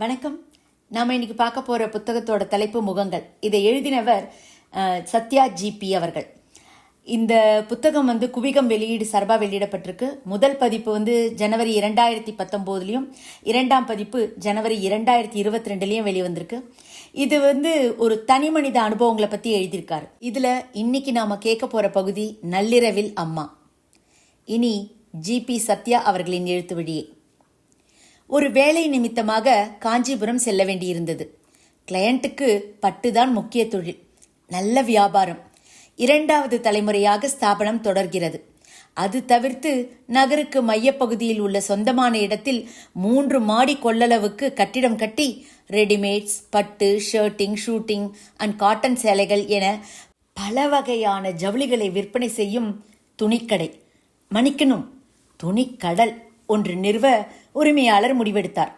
வணக்கம். நாம இன்னைக்கு பார்க்க போகிற புத்தகத்தோட தலைப்பு முகங்கள். இதை எழுதினவர் சத்யா ஜிபி அவர்கள். இந்த புத்தகம் வந்து குவிகம் வெளியீடு சார்பாக வெளியிடப்பட்டிருக்கு. முதல் பதிப்பு வந்து ஜனவரி இரண்டாயிரத்தி பத்தொம்போதுலேயும் இரண்டாம் பதிப்பு ஜனவரி இரண்டாயிரத்தி இருபத்தி ரெண்டுலேயும் வெளிவந்திருக்கு. இது வந்து ஒரு தனி மனித அனுபவங்களை பற்றி எழுதியிருக்காரு. இதில் இன்னைக்கு நாம் கேட்க போகிற பகுதி நள்ளிரவில் அம்மா. இனி ஜிபி சத்யா அவர்களின் எழுத்து வழியே. ஒரு வேலை நிமித்தமாக காஞ்சிபுரம் செல்ல வேண்டியிருந்தது. கிளையண்ட்டுக்கு பட்டுதான் முக்கிய தொழில். நல்ல வியாபாரம். இரண்டாவது தலைமுறையாக ஸ்தாபனம் தொடர்கிறது. அது தவிர்த்து நகருக்கு மையப்பகுதியில் உள்ள சொந்தமான இடத்தில் மூன்று மாடி கொள்ளளவுக்கு கட்டிடம் கட்டி ரெடிமேட்ஸ் பட்டு ஷர்ட்டிங் ஷூட்டிங் அண்ட் காட்டன் சேலைகள் என பல வகையான ஜவுளிகளை விற்பனை செய்யும் துணிக்கடை. மன்னிக்கணும் துணிக்கடல். ஒன்று நிறுவ உரிமையாளர் முடிவெடுத்தார்.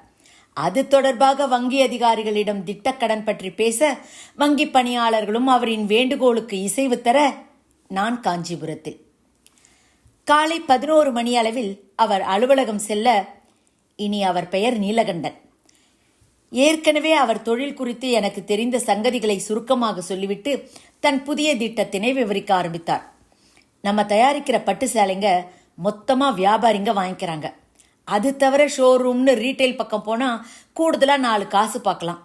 அது தொடர்பாக வங்கி அதிகாரிகளிடம் திட்டக்கடன் பற்றி பேச வங்கி பணியாளர்களும் அவரின் வேண்டுகோளுக்கு இசைவு தர நான் காஞ்சிபுரத்தில். காலை பதினோரு மணி அளவில் அவர் அலுவலகம் செல்ல இனி அவர் பெயர் நீலகண்டன். ஏற்கனவே அவர் தொழில் குறித்து எனக்கு தெரிந்த சங்கதிகளை சுருக்கமாக சொல்லிவிட்டு தன் புதிய திட்டத்தினை விவரிக்க ஆரம்பித்தார். நம்ம தயாரிக்கிற பட்டு சேலைங்க மொத்தமாக வியாபாரிங்க வாங்கிக்கிறாங்க. அது தவிர ஷோரூம்னு ரீட்டைல் பக்கம் போனால் கூடுதலாக நாலு காசு பார்க்கலாம்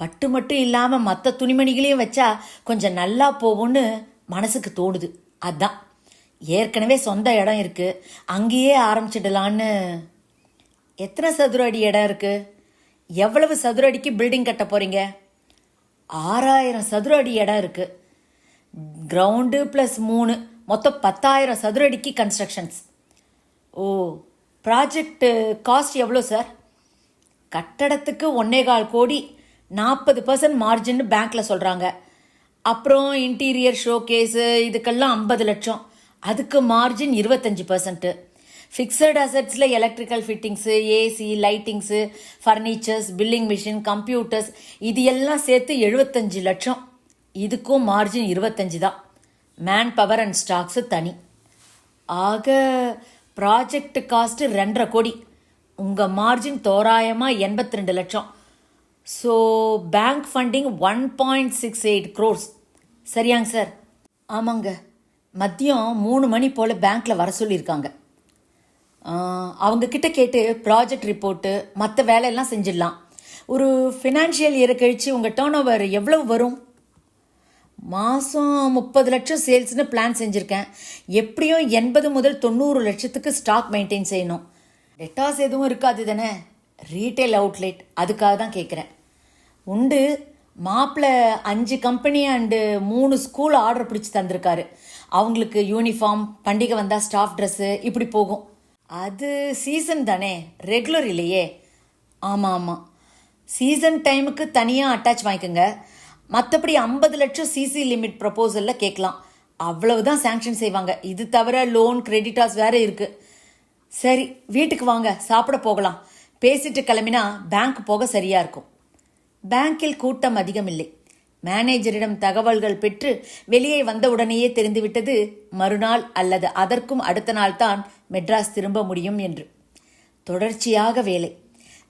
பட்டு மட்டும் இல்லாமல் மற்ற துணிமணிகளையும் வச்சா கொஞ்சம் நல்லா போகும்னு மனசுக்கு தோணுது. அதான். ஏற்கனவே சொந்த இடம் இருக்குது அங்கேயே ஆரம்பிச்சிடலான்னு. எத்தனை சதுர அடி இடம் இருக்குது எவ்வளவு சதுர அடிக்கு பில்டிங் கட்ட போகிறீங்க ஆறாயிரம் சதுர அடி இடம் இருக்குது கிரவுண்டு ப்ளஸ் மூணு. மொத்தம் பத்தாயிரம் சதுர அடிக்கு கன்ஸ்ட்ரக்ஷன்ஸ் ஓ ப்ராஜெக்ட்டு காஸ்ட் எவ்வளோ சார் கட்டடத்துக்கு ஒன்னே கால் கோடி நாற்பது பர்சன்ட் மார்ஜின் பேங்க்கில் சொல்கிறாங்க அப்புறம் இன்டீரியர் ஷோ கேஸு இதுக்கெல்லாம் ஐம்பது லட்சம். அதுக்கு மார்ஜின் இருபத்தஞ்சி percent fixed அசட்ஸில் electrical fittings AC lightings furnitures billing machine computers இது எல்லாம் சேர்த்து எழுபத்தஞ்சு லட்சம். இதுக்கும் மார்ஜின் இருபத்தஞ்சு தான். மேன் பவர் அண்ட் ஸ்டாக்ஸு தனி. ஆக ப்ராஜெக்ட் காஸ்ட் ரெண்டரை கோடி. உங்க மார்ஜின் தோராயமா எண்பத்தி ரெண்டு லட்சம். So bank funding one point six eight crores சரியாங்க சார் ஆமாங்க. மதியம் மூணு மணி போல் பேங்க்கில் வர சொல்லியிருக்காங்க. அவங்கக்கிட்ட அவங்க கேட்டு ப்ராஜெக்ட் ரிப்போர்ட்டு மற்ற வேலையெல்லாம் செஞ்சிடலாம். ஒரு ஃபினான்ஷியல் இயர் கழித்து உங்கள் டேர்ன் ஓவர் எவ்வளவு வரும்? மாதம் முப்பது லட்சம் சேல்ஸ்னு பிளான் செஞ்சுருக்கேன். எப்படியும் எண்பது முதல் தொண்ணூறு லட்சத்துக்கு ஸ்டாக் மெயின்டைன் செய்யணும். டெட்டாஸ் எதுவும் இருக்காது தானே? ரீட்டைல் அவுட்லெட் அதுக்காக தான் கேட்குறேன் உண்டு மாப்பிள்ளை அஞ்சு கம்பெனி அண்டு மூணு ஸ்கூல் ஆர்டர் பிடிச்சி தந்திருக்காரு. அவங்களுக்கு யூனிஃபார்ம் பண்டிகை வந்தால் ஸ்டாஃப் ட்ரெஸ்ஸு இப்படி போகும். அது சீசன் தானே? ரெகுலர் இல்லையே. ஆமாம் ஆமாம் சீசன் டைமுக்கு தனியாக அட்டாச் வாங்கிக்கோங்க. மற்றபடி ஐம்பது லட்சம் சிசி லிமிட் ப்ரப்போசலில் கேட்கலாம். அவ்வளவுதான் சாங்ஷன் செய்வாங்க. இது தவிர லோன் கிரெடிட்டாஸ் வேற இருக்கு. சரி வீட்டுக்கு வாங்க. சாப்பிட போகலாம். பேசிட்டு கிளம்பினா பேங்க் போக சரியா இருக்கும். பேங்கில் கூட்டம் அதிகமில்லை. மேனேஜரிடம் தகவல்கள் பெற்று வெளியே வந்த உடனேயே தெரிந்துவிட்டது மறுநாள் அல்லது அதற்கும் அடுத்த நாள் தான் மெட்ராஸ் திரும்ப முடியும் என்று. தொடர்ச்சியாக வேலை.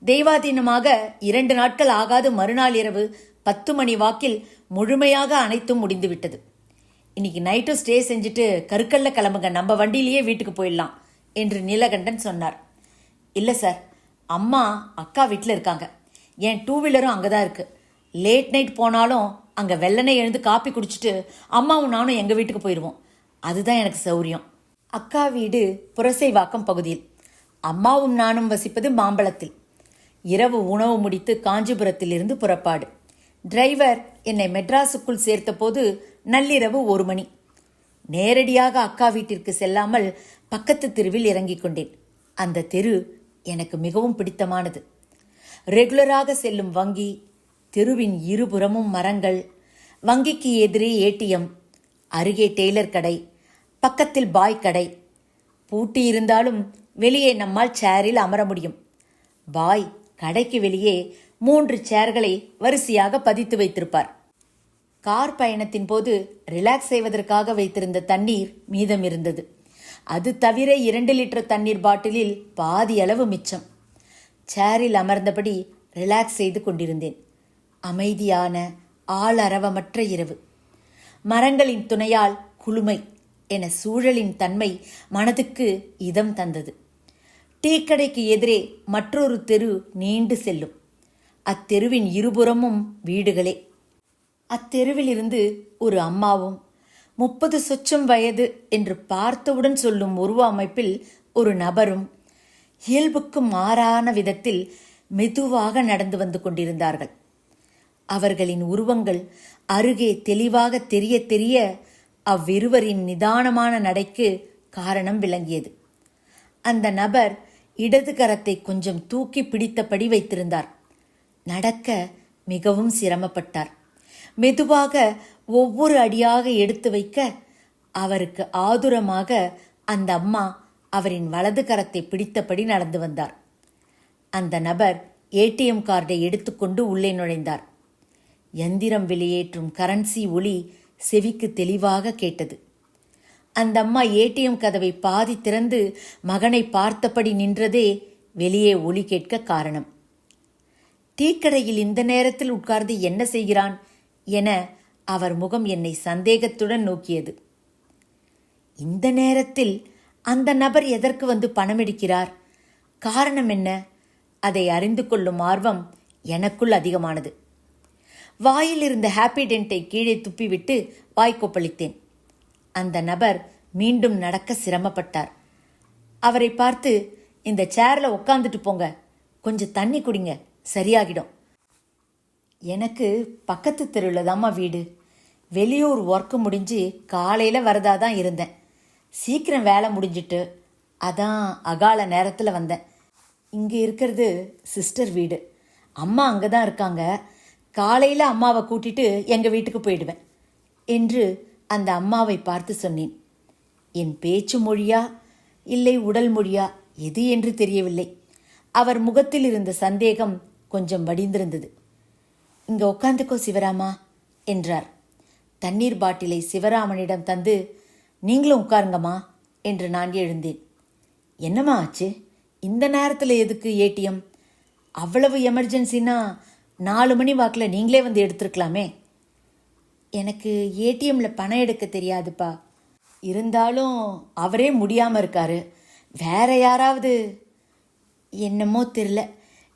தெய்வாதீனமாக இரண்டு நாட்கள் ஆகாது மறுநாள் இரவு பத்து மணி வாக்கில் முழுமையாக அனைத்தும் முடிந்துவிட்டது. இன்னைக்கு நைட்டும் ஸ்டே செஞ்சுட்டு கருக்கல்ல கிளம்புங்க நம்ம வண்டியிலேயே வீட்டுக்கு போயிடலாம் என்று நீலகண்டன் சொன்னார். இல்லை சார் அம்மா அக்கா வீட்டில் இருக்காங்க. என் டூ வீலரும் அங்கே தான் இருக்குது லேட் நைட் போனாலும் அங்கே வெள்ளனை எழுந்து காப்பி குடிச்சிட்டு அம்மாவும் நானும் எங்கள் வீட்டுக்கு போயிடுவோம் அதுதான் எனக்கு சௌரியம். அக்கா வீடு புரசைவாக்கம் பகுதியில். அம்மாவும் நானும் வசிப்பது மாம்பழத்தில். இரவு உணவு முடித்து காஞ்சிபுரத்திலிருந்து புறப்பாடு. டிரைவர் என்னை மெட்ராஸுக்குள் சேர்த்தபோது நள்ளிரவு ஒரு மணி. நேரடியாக அக்கா வீட்டிற்கு செல்லாமல் பக்கத்து தெருவில் இறங்கிக் கொண்டேன். அந்த தெரு எனக்கு மிகவும் பிடித்தமானது. ரெகுலராக செல்லும் வங்கி தெருவின் இருபுறமும் மரங்கள் வங்கிக்கு எதிரே ஏடிஎம் அருகே டெய்லர் கடை பக்கத்தில் பாய் கடை. பூட்டி இருந்தாலும் வெளியே நம்மால் சேரில் அமர முடியும். பாய் கடைக்கு வெளியே மூன்று சேர்களை வரிசையாக பதித்து வைத்திருப்பார். கார் பயணத்தின் போது ரிலாக்ஸ் செய்வதற்காக வைத்திருந்த தண்ணீர் மீதம் இருந்தது. அது தவிர இரண்டு லிட்டர் தண்ணீர் பாட்டிலில் பாதி அளவு மிச்சம். சேரில் அமர்ந்தபடி ரிலாக்ஸ் செய்து கொண்டிருந்தேன். அமைதியான ஆளரவமற்ற இரவு. மரங்களின் துணையால் குளுமை என சூழலின் தன்மை மனதுக்கு இதம் தந்தது. டீக்கடைக்கு எதிரே மற்றொரு தெரு நீண்டு செல்லும். அத்தெருவின் இருபுறமும் வீடுகளே. அத்தெருவிலிருந்து ஒரு அம்மாவும் முப்பது சொச்சம் வயது என்று பார்த்தவுடன் சொல்லும் உருவ அமைப்பில் ஒரு நபரும் இயல்புக்கு மாறான விதத்தில் மெதுவாக நடந்து வந்து கொண்டிருந்தார்கள். அவர்களின் உருவங்கள் அருகே தெளிவாக தெரிய தெரிய அவ்விருவரின் நிதானமான நடைக்கு காரணம் விளங்கியது. அந்த நபர் இடது கரத்தை கொஞ்சம் தூக்கி பிடித்தபடி வைத்திருந்தார். நடக்க மிகவும் சிரமப்பட்டார். மெதுவாக ஒவ்வொரு அடியாக எடுத்து வைக்க அவருக்கு ஆதுரமாக அந்த அம்மா அவரின் வலது கரத்தை பிடித்தபடி நடந்து வந்தார். அந்த நபர் ஏடிஎம் கார்டை எடுத்துக்கொண்டு உள்ளே நுழைந்தார். எந்திரம் வெளியேற்றும் கரன்சி ஒளி செவிக்கு தெளிவாக கேட்டது. அந்த அம்மா ஏடிஎம் கதவை பாதி திறந்து மகனை பார்த்தபடி நின்றதே வெளியே ஒளி கேட்க காரணம். டீக்கடையில் இந்த நேரத்தில் உட்கார்ந்து என்ன செய்கிறான் என அவர் முகம் என்னை சந்தேகத்துடன் நோக்கியது. இந்த நேரத்தில் அந்த நபர் எதற்கு வந்து பணம் எடுக்கிறார் காரணம் என்ன? அதை அறிந்து கொள்ளும் ஆர்வம் எனக்குள் அதிகமானது. வாயில் இருந்த ஹாப்பி டென்ட்டை கீழே துப்பிவிட்டு வாய்க்கொப்பளித்தேன் அந்த நபர் மீண்டும் நடக்க சிரமப்பட்டார். அவரை பார்த்து இந்த சேர்ல உட்காந்துட்டு போங்க. கொஞ்சம் தண்ணி குடிங்க. சரியாகிடும். எனக்கு பக்கத்து தெருவில் தாம்மா வீடு. வெளியூர் ஒர்க்கு முடிஞ்சு காலையில் வரதா தான் இருந்தேன். சீக்கிரம் வேலை முடிஞ்சிட்டு அதான் அகால நேரத்தில் வந்தேன். இங்கே இருக்கிறது சிஸ்டர் வீடு. அம்மா அங்கே தான் இருக்காங்க. காலையில் அம்மாவை கூட்டிட்டு எங்கள் வீட்டுக்கு போயிடுவேன் என்று அந்த அம்மாவை பார்த்து சொன்னேன். என் பேச்சு மொழியா இல்லை உடல் மொழியா எது என்று தெரியவில்லை. அவர் முகத்தில் இருந்த சந்தேகம் கொஞ்சம் வடிந்திருந்தது. இங்க உட்காந்துக்கோ சிவராமா என்றார். தண்ணீர் பாட்டிலை சிவராமனிடம் தந்து நீங்களும் உட்காருங்கம்மா என்று நான் எழுந்தேன். என்னம்மா ஆச்சு? இந்த நேரத்தில் எதுக்கு ஏடிஎம்? அவ்வளவு எமர்ஜென்சினா நாலு மணி வாக்கில் நீங்களே வந்து எடுத்துருக்கலாமே. எனக்கு ஏடிஎம்ல பணம் எடுக்க தெரியாதுப்பா. இருந்தாலும் அவரே முடியாமல் இருக்காரு. வேற யாராவது என்னமோ தெரில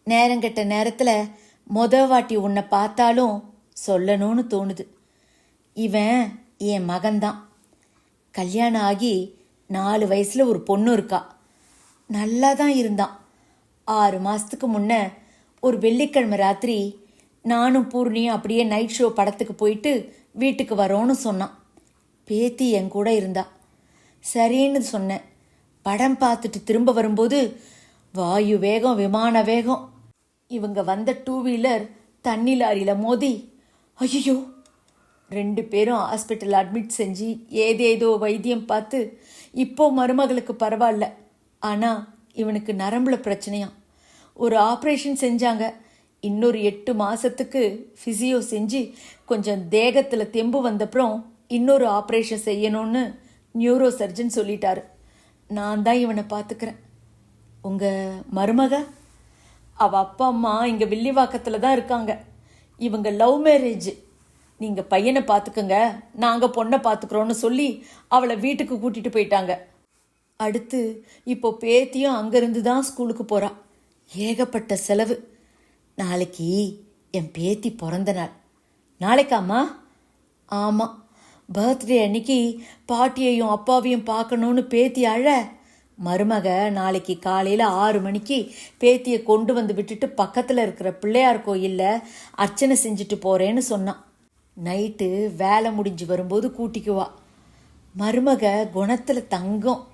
நேரங்கெட்ட நேரத்தில் மொத வாட்டி உன்னை பார்த்தாலும் சொல்லணும்னு தோணுது. இவன் என் மகன்தான். கல்யாணம் ஆகி நாலு வயசில் ஒரு பொண்ணு இருக்கா. நல்லா தான் இருந்தான். ஆறு மாதத்துக்கு முன்ன ஒரு வெள்ளிக்கிழமை ராத்திரி நானும் பூர்ணியும் அப்படியே நைட் ஷோ படத்துக்கு போயிட்டு வீட்டுக்கு வரோன்னு சொன்னான். பேத்தி என் கூட இருந்தா. சரின்னு சொன்னேன். படம் பார்த்துட்டு திரும்ப வரும்போது வாயு வேகம் விமான வேகம் இவங்க வந்த டூ வீலர் தண்ணி லாரியில் மோதி. ஐயோ ரெண்டு பேரும் ஹாஸ்பிட்டல் அட்மிட் செஞ்சு ஏதேதோ வைத்தியம் பார்த்து இப்போ மருமகளுக்கு பரவாயில்ல. ஆனால் இவனுக்கு நரம்புல பிரச்சனையா. ஒரு ஆப்ரேஷன் செஞ்சாங்க. இன்னொரு எட்டு மாதத்துக்கு ஃபிசியோ செஞ்சு கொஞ்சம் தேகத்தில் தெம்பு வந்தப்புறம் இன்னொரு ஆப்ரேஷன் செய்யணும்னு நியூரோ சர்ஜன் சொல்லிட்டாரு. நான் தான் இவனை பார்த்துக்கிறேன். உங்கள் மருமக? அவ அப்பா அம்மா இங்கே வில்லிவாக்கத்தில் தான் இருக்காங்க. இவங்க லவ் மேரேஜ். நீங்கள் பையனை பார்த்துக்கங்க நாங்கள் பொண்ணை பார்த்துக்குறோன்னு சொல்லி அவளை வீட்டுக்கு கூட்டிட்டு போயிட்டாங்க. அடுத்து இப்போ பேத்தியும் அங்கேருந்து தான் ஸ்கூலுக்கு போகிறாள் ஏகப்பட்ட செலவு. நாளைக்கு என் பேத்தி பிறந்த நாள். நாளைக்காம்மா ஆமாம் பர்த்டே அன்னைக்கு பாட்டியையும் அப்பாவையும் பார்க்கணுன்னு பேத்தி அழ மருமக நாளைக்கு காலையில் ஆறு மணிக்கு பேத்தியை கொண்டு வந்து விட்டுட்டு பக்கத்தில் இருக்கிற பிள்ளையார் கோயிலில் அர்ச்சனை செஞ்சுட்டு போகிறேன்னு சொன்னான் நைட்டு வேலை முடிஞ்சு வரும்போது கூட்டிக்குவா மருமக குணத்தில் தங்கம்.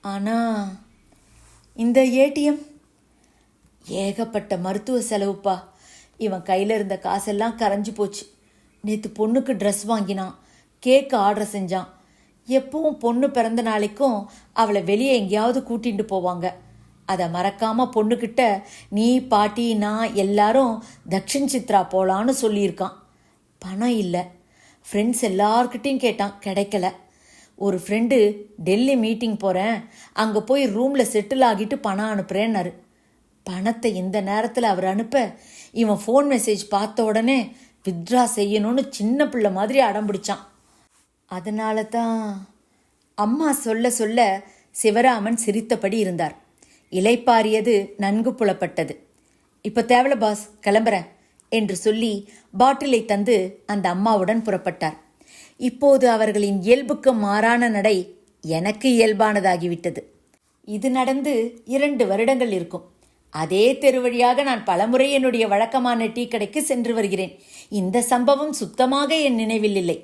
ஆனால் இந்த ஏடிஎம்? ஏகப்பட்ட மருத்துவ செலவுப்பா. இவன் கையில் இருந்த காசெல்லாம் கரைஞ்சு போச்சு. நேற்று பொண்ணுக்கு ட்ரெஸ் வாங்கினான். கேக்கு ஆர்டர் செஞ்சான். எப்பவும் பொண்ணு பிறந்த நாளைக்கும் அவளை வெளியே எங்கேயாவது கூட்டிகிட்டு போவாங்க. அதை மறக்காம பொண்ணுக்கிட்ட நீ பாட்டி நான் எல்லாரும் தக்ஷின் சித்ரா போகலான்னு சொல்லியிருக்கான். பணம் இல்லை. ஃப்ரெண்ட்ஸ் எல்லார்கிட்டையும் கேட்டான் கிடைக்கல. ஒரு ஃப்ரெண்டு டெல்லி மீட்டிங் போகிறேன் அங்கே போய் ரூமில் செட்டில் ஆகிட்டு பணம் அனுப்புகிறேன்னாரு பணத்தை இந்த நேரத்தில் அவர் அனுப்ப இவன் ஃபோன் மெசேஜ் பார்த்த உடனே வித்ட்ரா செய்யணும்னு சின்ன பிள்ளை மாதிரி அடம் பிடிச்சான். அதனால தான் அம்மா சொல்ல சொல்ல சிவராமன் சிரித்தபடி இருந்தார். இலைப்பாரியது நன்கு புலப்பட்டது. இப்போ தேவல பாஸ். கிளம்புறேன் என்று சொல்லி பாட்டிலை தந்து அந்த அம்மாவுடன் புறப்பட்டார். இப்போது அவர்களின் இயல்புக்கு மாறான நடை எனக்கு இயல்பானதாகிவிட்டது. இது நடந்து இரண்டு வருடங்கள் இருக்கும். அதே தெரு வழியாக நான் பலமுறை என்னுடைய வழக்கமான டீ கடைக்கு சென்று வருகிறேன். இந்த சம்பவம் சுத்தமாக என் நினைவில் இல்லை.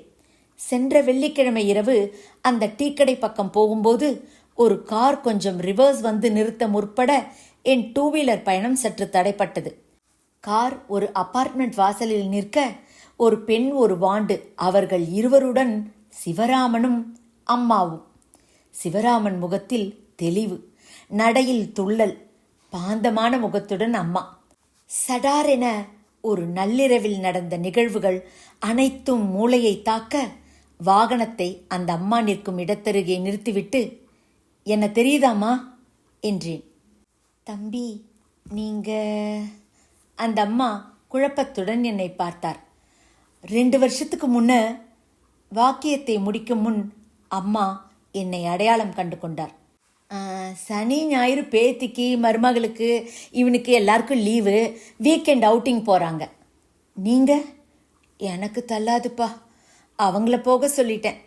சென்ற வெள்ளிக்கிழமை இரவு அந்த டீக்கடை பக்கம் போகும்போது ஒரு கார் கொஞ்சம் ரிவர்ஸ் வந்து நிறுத்த முற்பட என் டூ வீலர் பயணம் சற்று தடைப்பட்டது. கார் ஒரு அபார்ட்மெண்ட் வாசலில் நிற்க ஒரு பெண் ஒரு வாண்டு அவர்கள் இருவருடன் சிவராமனும் அம்மாவும். சிவராமன் முகத்தில் தெளிவு நடையில் துள்ளல் பாந்தமான முகத்துடன் அம்மா. சடாரென ஒரு நள்ளிரவில் நடந்த நிகழ்வுகள் அனைத்தும் மூளையை தாக்க வாகனத்தை அந்த அம்மா நிற்கும் இடத்தருகே நிறுத்திவிட்டு என்ன தெரியுதாம்மா? என்றேன். தம்பி நீங்க அந்த அம்மா குழப்பத்துடன் என்னை பார்த்தார். ரெண்டு வருஷத்துக்கு முன்ன வாக்கியத்தை முடிக்கும் முன் அம்மா என்னை அடையாளம் கண்டு கொண்டார். சனி ஞாயிறு பேத்திக்கு மருமகளுக்கு இவனுக்கு எல்லாருக்கும் லீவு வீக்கெண்ட் அவுட்டிங் போகிறாங்க நீங்கள் எனக்கு தள்ளாதுப்பா. அவங்கள போக சொல்லிட்டேன்.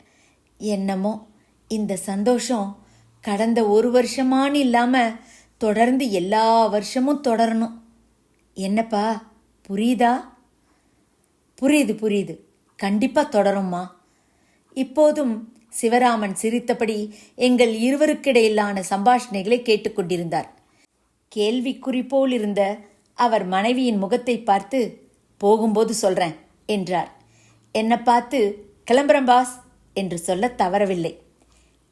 என்னமோ இந்த சந்தோஷம் கடந்த ஒரு வருஷமான்னு இல்லாமல் தொடர்ந்து எல்லா வருஷமும் தொடரணும். என்னப்பா புரியுதா? புரியுது புரியுது. கண்டிப்பாக தொடரும்மா. இப்போதும் சிவராமன் சிரித்தபடி எங்கள் இருவருக்கிடையிலான சம்பாஷணைகளை கேட்டுக்கொண்டிருந்தார் கேள்விக்குறி போல் இருந்த அவர் மனைவியின் முகத்தை பார்த்து போகும்போது சொல்றேன் என்றார். என்னை பார்த்து கிளம்புறேன் பாஸ் என்று சொல்ல தவறவில்லை.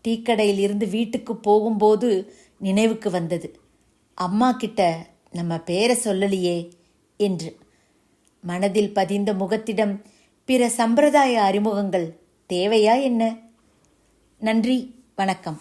டீக்கடையில் இருந்து வீட்டுக்கு போகும்போது நினைவுக்கு வந்தது. அம்மா கிட்ட நம்ம பேரை சொல்லலையே என்று. மனதில் பதிந்த முகத்திடம் பிற சம்பிரதாய அறிமுகங்கள் தேவையா என்ன? நன்றி வணக்கம்.